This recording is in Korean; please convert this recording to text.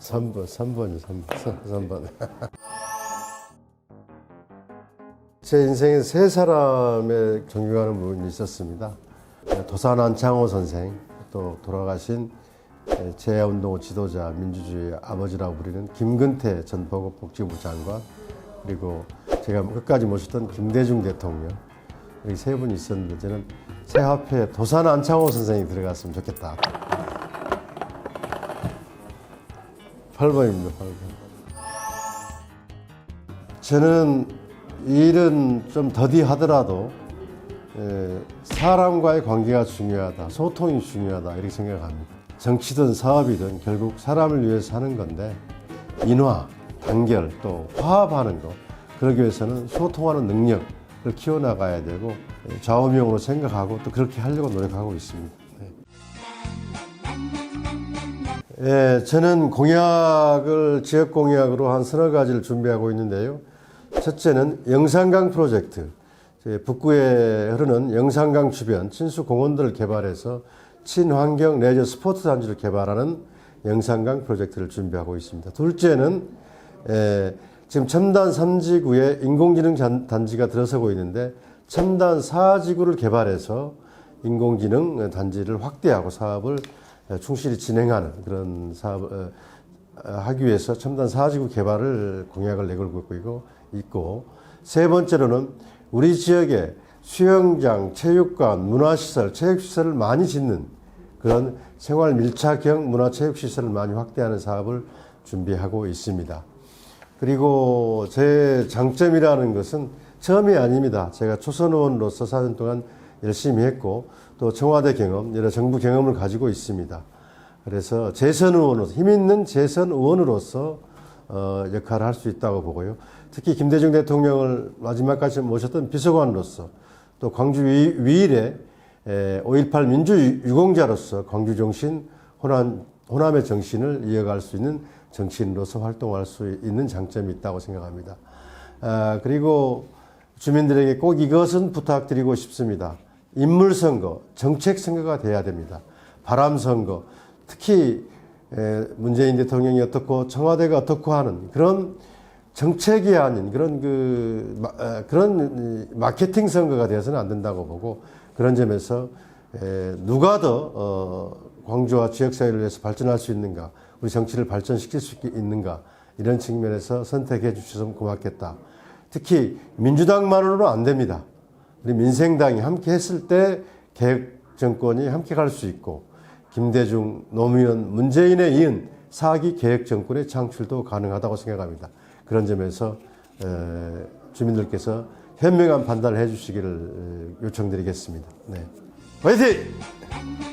3번, 3번이 3번. 3번. 제 인생에 세 사람의 존경하는 분이 있었습니다. 도산 안창호 선생, 또 돌아가신 재야운동 지도자, 민주주의 아버지라고 부르는 김근태 전 보건복지부 장관, 그리고 제가 끝까지 모셨던 김대중 대통령, 이렇게 세 분이 있었는데 저는 새 앞에 도산 안창호 선생이 들어갔으면 좋겠다. 8번입니다, 8번. 저는 일은 좀 더디하더라도 에, 사람과의 관계가 중요하다, 소통이 중요하다 이렇게 생각합니다. 정치든 사업이든 결국 사람을 위해서 하는 건데 인화, 단결, 또 화합하는 것 그러기 위해서는 소통하는 능력을 키워나가야 되고 에, 좌우명으로 생각하고 또 그렇게 하려고 노력하고 있습니다. 예, 저는 공약을 지역 공약으로 한 서너 가지를 준비하고 있는데요. 첫째는 영산강 프로젝트. 제 북구에 흐르는 영산강 주변 친수 공원들을 개발해서 친환경 레저 스포츠 단지를 개발하는 영산강 프로젝트를 준비하고 있습니다. 둘째는 에, 지금 첨단 3지구에 인공지능 잔- 단지가 들어서고 있는데 첨단 4지구를 개발해서 인공지능 단지를 확대하고 사업을 충실히 진행하는 그런 사업을 어, 하기 위해서 첨단 4지구 개발을 공약을 내걸고 있고, 세 번째로는 우리 지역에 수영장, 체육관, 문화시설, 체육시설을 많이 짓는 그런 생활 밀착형 문화체육시설을 많이 확대하는 사업을 준비하고 있습니다. 그리고 제 장점이라는 것은 처음이 아닙니다. 제가 초선 의원으로서 4년 동안 열심히 했고 또 청와대 경험, 여러 정부 경험을 가지고 있습니다. 그래서 재선 의원으로서 힘 있는 재선 의원으로서 어, 역할을 할 수 있다고 보고요. 특히 김대중 대통령을 마지막까지 모셨던 비서관으로서 또 광주 위, 위일에 5.18 민주 유공자로서 광주 정신, 호남, 호남의 정신을 이어갈 수 있는 정치인으로서 활동할 수 있는 장점이 있다고 생각합니다. 아, 그리고 주민들에게 꼭 이것은 부탁드리고 싶습니다. 인물 선거, 정책 선거가 돼야 됩니다. 바람 선거, 특히 에, 문재인 대통령이 어떻고 청와대가 어떻고 하는 그런 정책이 아닌 그런 그 그런 이 마케팅 선거가 되어서는 안 된다고 보고 그런 점에서 에, 누가 더 어, 광주와 지역 사회를 위해서 발전할 수 있는가, 우리 정치를 발전시킬 수 있- 있는가 이런 측면에서 선택해 주셔서 고맙겠다. 특히 민주당만으로는 안 됩니다. 우리 민생당이 함께 했을 때 개혁 정권이 함께 갈 수 있고 김대중, 노무현, 문재인에 이은 사기 개혁 정권의 창출도 가능하다고 생각합니다. 그런 점에서 에, 주민들께서 현명한 판단을 해주시기를 에, 요청드리겠습니다. 네. 화이팅!